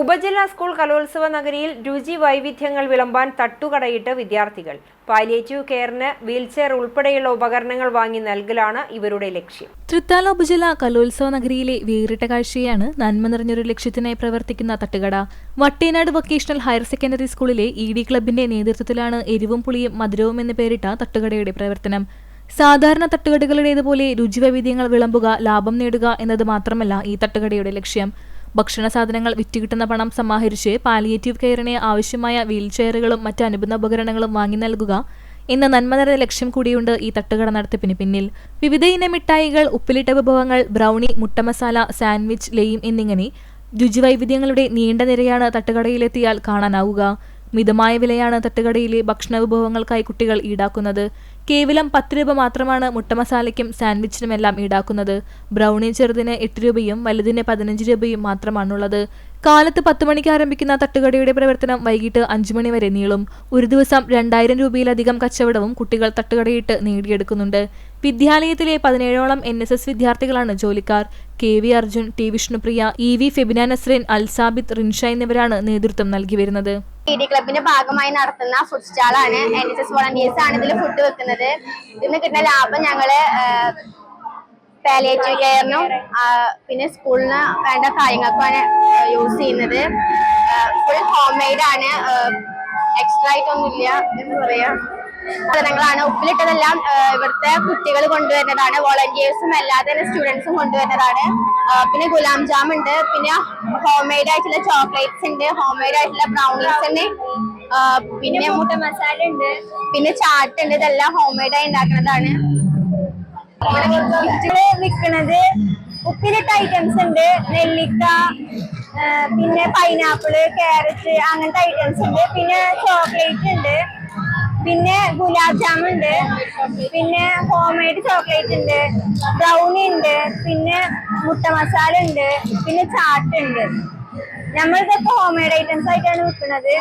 ഉപജില്ലാ സ്കൂൾ കലോത്സവ നഗരിയിൽ രുചി വൈവിധ്യങ്ങൾ വിളമ്പാൻ തട്ടുകടയിട്ട് വിദ്യാർത്ഥികൾ. പാലിയേറ്റീവ് കെയറിന് വീൽചെയർ ഉൾപ്പെടെയുള്ള ഉപകരണങ്ങൾ വാങ്ങി നൽകലാണ് ഇവരുടെ ലക്ഷ്യം. തൃത്താല ഉപജില്ല കലോത്സവ നഗരിയിലെ വേറിട്ട കാഴ്ചയാണ് നന്മ നിറഞ്ഞൊരു ലക്ഷ്യത്തിനായി പ്രവർത്തിക്കുന്ന തട്ടുകട. വട്ടേനാട് വൊക്കേഷണൽ ഹയർ സെക്കൻഡറി സ്കൂളിലെ ഇ ഡി ക്ലബിന്റെ നേതൃത്വത്തിലാണ് എരിവും പുളിയും മധുരവും എന്ന് പേരിട്ട തട്ടുകടയുടെ പ്രവർത്തനം. സാധാരണ തട്ടുകടകളുടേതുപോലെ രുചിവൈവിധ്യങ്ങൾ വിളമ്പുക ലാഭം നേടുക എന്നത് മാത്രമല്ല ഈ തട്ടുകടയുടെ ലക്ഷ്യം. ഭക്ഷണ സാധനങ്ങൾ വിറ്റുകിട്ടുന്ന പണം സമാഹരിച്ച് പാലിയേറ്റീവ് കെയറിന് ആവശ്യമായ വീൽചെയറുകളും മറ്റ് അനുബന്ധ ഉപകരണങ്ങളും വാങ്ങി നൽകുക എന്ന നന്മ നിറഞ്ഞ ലക്ഷ്യം കൂടിയുണ്ട് ഈ തട്ടുകട നടത്തിപ്പിന് പിന്നിൽ. വിവിധ ഇന മിഠായികൾ ഉപ്പിലിട്ട വിഭവങ്ങൾ ബ്രൗണി മുട്ട മസാല സാൻഡ്വിച്ച് ലെയിം എന്നിങ്ങനെ രുചിവൈവിധ്യങ്ങളുടെ നീണ്ട നിരയാണ് തട്ടുകടയിലെത്തിയാൽ കാണാനാവുക. മിതമായ വിലയാണ് തട്ടുകടയിലെ ഭക്ഷണ വിഭവങ്ങൾക്കായി കുട്ടികൾ ഈടാക്കുന്നത്. കേവലം പത്ത് രൂപ മാത്രമാണ് മുട്ടമസാലയ്ക്കും സാൻഡ്വിച്ചിനുമെല്ലാം ഈടാക്കുന്നത്. ബ്രൗണി ചെറുതിന് എട്ട് രൂപയും വലുതിന് പതിനഞ്ച് രൂപയും മാത്രമാണുള്ളത്. കാലത്ത് പത്ത് മണിക്ക് ആരംഭിക്കുന്ന തട്ടുകടയുടെ പ്രവർത്തനം വൈകിട്ട് അഞ്ചു മണി വരെ നീളും. ഒരു ദിവസം രണ്ടായിരം രൂപയിലധികം കച്ചവടവും കുട്ടികൾ തട്ടുകടയിട്ട് നേടിയെടുക്കുന്നുണ്ട്. വിദ്യാലയത്തിലെ പതിനേഴോളം എൻ എസ് എസ് വിദ്യാർത്ഥികളാണ് ജോലിക്കാർ. K V Arjun T Vishnupriya E V Febina Nasreen Alsabith Rinsha എന്നിവരാണ് നേതൃത്വം നൽകി വരുന്നത്. ഡി ക്ലബിന്റെ ഭാഗമായി നടത്തുന്ന ഫുഡ് സ്റ്റാളാണ് എൻ എസ് എസ് വോളണ്ടിയേഴ്സ് ആണ് ഇതിൽ ഫുഡ് വെക്കുന്നത്. ഇതിന് കിട്ടുന്ന ലാഭം ഞങ്ങൾ പാലിയേറ്റീവ് കെയറിനും പിന്നെ സ്കൂളിന് വേണ്ട കാര്യങ്ങൾക്കുമാണ് യൂസ് ചെയ്യുന്നത്. ഫുൾ ഹോം മെയ്ഡ് ആണ്. എക്സ്ട്രാ ആയിട്ടൊന്നുമില്ല എന്ന് പറയാ. സാധനങ്ങളാണ്. ഉപ്പിലിട്ടതെല്ലാം ഇവിടുത്തെ കുട്ടികൾ കൊണ്ടുവരുന്നതാണ്. വോളണ്ടിയേഴ്സും അല്ലാതെ തന്നെ സ്റ്റുഡൻസും കൊണ്ടുവരുന്നതാണ്. പിന്നെ ഗുലാം ജാം ഉണ്ട്. പിന്നെ ഹോം മെയ്ഡ് ആയിട്ടുള്ള ചോക്ലേറ്റ്സ് ഉണ്ട്. ഹോം മെയ്ഡ് ആയിട്ടുള്ള ബ്രൗണീസ് ഉണ്ട്. പിന്നെ മുട്ട മസാല ഉണ്ട്. പിന്നെ ചാട്ട് ഉണ്ട്. ഇതെല്ലാം ഹോം മെയ്ഡ് ആയി ഉണ്ടാക്കുന്നതാണ്. വിൽക്കുന്നത് ഉപ്പിലിട്ട ഐറ്റംസ് ഉണ്ട്. നെല്ലിക്ക പിന്നെ പൈനാപ്പിൾ ക്യാരറ്റ് അങ്ങനത്തെ ഐറ്റംസ് ഉണ്ട്. പിന്നെ ചോക്ലേറ്റ് ഉണ്ട്. പിന്നെ ഗുലാബ് ജാമുൻ ഉണ്ട്. പിന്നെ ഹോം മെയ്ഡ് ചോക്ലേറ്റ് ഉണ്ട്. ബ്രൗണി ഉണ്ട്. പിന്നെ മുട്ട മസാല ഉണ്ട്. പിന്നെ ചാട്ട് ഉണ്ട്. നമ്മളിതൊക്കെ ഹോം മെയ്ഡ് ഐറ്റംസ് ആയിട്ടാണ് വിൽക്കുന്നത്.